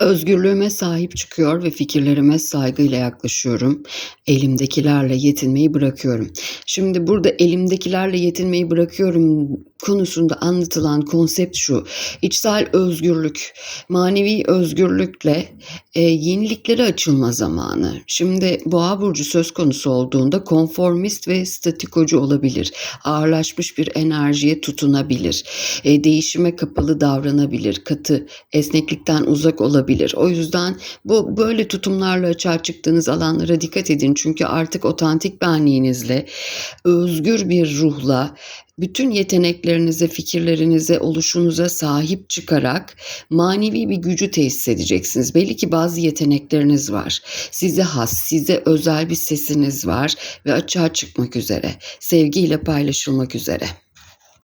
Özgürlüğüme sahip çıkıyor ve fikirlerime saygıyla yaklaşıyorum. Elimdekilerle yetinmeyi bırakıyorum. Şimdi burada elimdekilerle yetinmeyi bırakıyorum konusunda anlatılan konsept şu. İçsel özgürlük, manevi özgürlükle e, yeniliklere açılma zamanı. Şimdi boğa burcu söz konusu olduğunda konformist ve statikocu olabilir. Ağırlaşmış bir enerjiye tutunabilir. E, değişime kapalı davranabilir. Katı, esneklikten uzak olabilir. O yüzden bu böyle tutumlarla açığa çıktığınız alanlara dikkat edin. Çünkü artık otantik benliğinizle, özgür bir ruhla, bütün yeteneklerinize, fikirlerinize, oluşunuza sahip çıkarak manevi bir gücü tesis edeceksiniz. Belli ki bazı yetenekleriniz var. Size has, size özel bir sesiniz var ve açığa çıkmak üzere, sevgiyle paylaşılmak üzere.